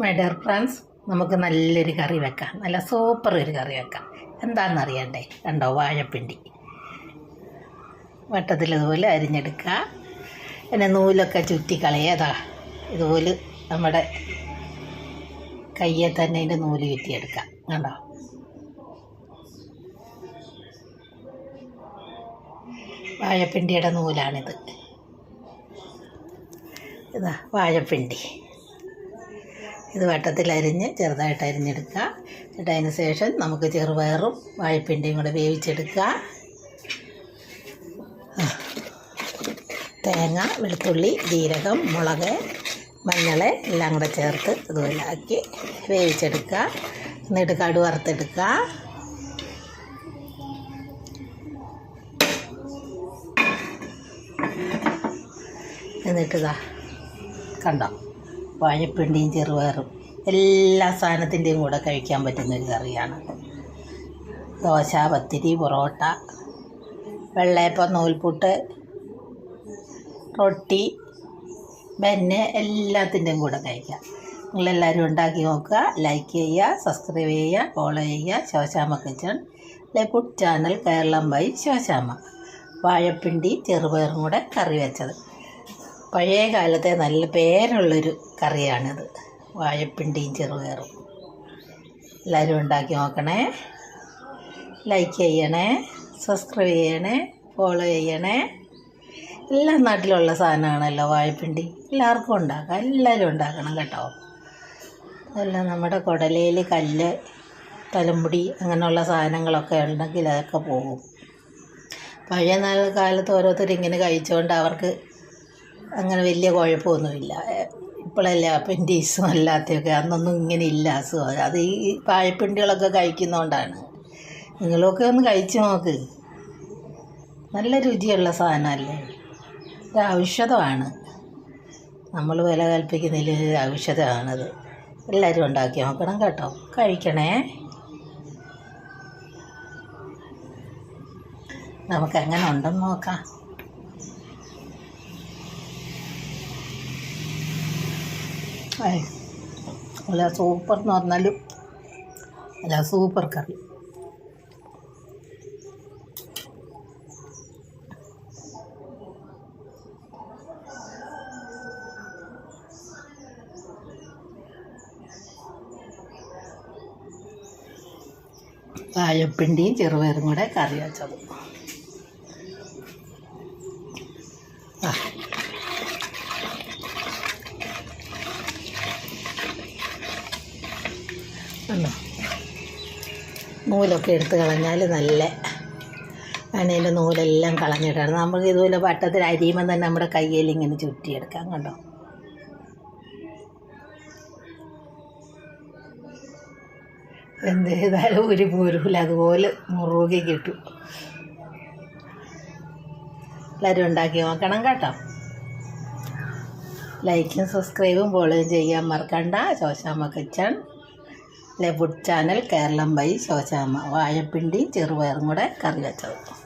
My dear friends നമുക്ക് നല്ലൊരു കറി വെക്കാം. നല്ല സൂപ്പർ ഒരു കറി വെക്കാം. എന്താണെന്ന് അറിയണ്ടേ കണ്ടോ വാഴപ്പിണ്ടി. വട്ടത്തിൽ ഇതുപോലെ അരിഞ്ഞെടുക്കുക. പിന്നെ നൂലൊക്കെ ചുറ്റി കളയതാ ഇതുപോലെ നമ്മുടെ കയ്യെ തന്നെ അതിന്റെ നൂൽ ചുറ്റിയെടുക്കാം. കണ്ടോ? വാഴപ്പിണ്ടിയുടെ നൂലാണിത്. ഇതാ വാഴപ്പിണ്ടി. ഇത് വട്ടത്തിൽ അരിഞ്ഞ് ചെറുതായിട്ട് അരിഞ്ഞെടുക്കുക. എന്നിട്ട് അതിന് ശേഷം നമുക്ക് ചെറുപയറും വാഴപ്പിണ്ടിയും കൂടെ വേവിച്ചെടുക്കുക. തേങ്ങ വെളുത്തുള്ളി ജീരകം മുളക് മഞ്ഞൾ എല്ലാം കൂടെ ചേർത്ത് ഇതുപോലെ ആക്കി വേവിച്ചെടുക്കുക എന്നിട്ട് കടു വറുത്തെടുക്കുക. എന്നിട്ടിതാ കണ്ടോ? വാഴപ്പിണ്ടിയും ചെറുപയറും എല്ലാ സാധനത്തിന്റെയും കൂടെ കഴിക്കാൻ പറ്റുന്ന ഒരു കറിയാണ്. ദോശ പത്തിരി പൊറോട്ട വെള്ളയപ്പം നൂൽപുട്ട് റൊട്ടി ബെന്ന് എല്ലാത്തിന്റെയും കൂടെ കഴിക്കാം. നിങ്ങളെല്ലാവരും ഉണ്ടാക്കി നോക്കുക ലൈക്ക് ചെയ്യുക സബ്സ്ക്രൈബ് ചെയ്യുക ഫോളോ ചെയ്യുക. ശോശാമ കിച്ചൺ ലെഫുഡ് ചാനൽ കേരളം ബൈ ശോശാമ വാഴപ്പിണ്ടി ചെറുപയറും കൂടെ കറി വെച്ചത്. പഴയ കാലത്തെ നല്ല പേരുള്ളൊരു കറിയാണിത്. വാഴപ്പിണ്ടിയും ചെറുപയറും എല്ലാവരും ഉണ്ടാക്കി നോക്കണേ. ലൈക്ക് ചെയ്യണേ സബ്സ്ക്രൈബ് ചെയ്യണേ ഫോളോ ചെയ്യണേ. എല്ലാ നാട്ടിലുള്ള സാധനമാണല്ലോ വാഴപ്പിണ്ടി. എല്ലാവർക്കും ഉണ്ടാക്കാം. എല്ലാവരും ഉണ്ടാക്കണം കേട്ടോ. അതെല്ലാം നമ്മുടെ കുടലയിൽ കല്ല് തലമുടി അങ്ങനെയുള്ള സാധനങ്ങളൊക്കെ ഉണ്ടെങ്കിൽ അതൊക്കെ പോകും. പഴയ കാലത്ത് ഓരോരുത്തർ ഇങ്ങനെ കഴിച്ചുകൊണ്ട് അവർക്ക് അങ്ങനെ വലിയ കുഴപ്പമൊന്നുമില്ല. ഇപ്പോഴല്ലേ അപ്പൻഡീസും അല്ലാത്തതൊക്കെ. അന്നൊന്നും ഇങ്ങനെ ഇല്ല അസുഖം. അത് ഈ പായപ്പിണ്ടികളൊക്കെ കഴിക്കുന്നതുകൊണ്ടാണ് നിങ്ങളൊക്കെ ഒന്ന് കഴിച്ചു നോക്ക്. നല്ല രുചിയുള്ള സാധനമല്ലേ? ഇത് ഔഷധമാണ്. നമ്മൾ വില കൽപ്പിക്കുന്നതിൽ ഔഷധമാണത്. എല്ലാവരും ഉണ്ടാക്കി നോക്കണം കേട്ടോ. കഴിക്കണേ. നമുക്ക് എങ്ങനെ ഉണ്ടെന്ന് നോക്കാം. നല്ല സൂപ്പർ എന്ന് പറഞ്ഞാലും അല്ല സൂപ്പർ കറി. വാഴപ്പിണ്ടിയും ചെറുപയറും കൂടെ കറി വെച്ചത് ആ. കണ്ടോ നൂലൊക്കെ എടുത്ത് കളഞ്ഞാൽ നല്ല അതിന്റെ നൂലെല്ലാം കളഞ്ഞിട്ടാണ്. നമുക്ക് ഇതുപോലെ വട്ടത്തിൽ അരിയുമ്പോൾ തന്നെ നമ്മുടെ കയ്യിൽ ഇങ്ങനെ ചുറ്റിയെടുക്കാം കണ്ടോ? എന്ത് ചെയ്താലും ഒരു പോരുമില്ല അതുപോലെ മുറുകി കിട്ടും. എല്ലാവരും ഉണ്ടാക്കി നോക്കണം കേട്ടോ. ലൈക്കും സബ്സ്ക്രൈബും ഫോളോയും ചെയ്യാൻ മറക്കണ്ട. ശോശാമ്മ കിച്ചൺ. ലെ food channel Keralam by Shoshamma. വാഴപ്പിണ്ടി ചെറുപയറും കൂടെ കറി വെച്ചത്.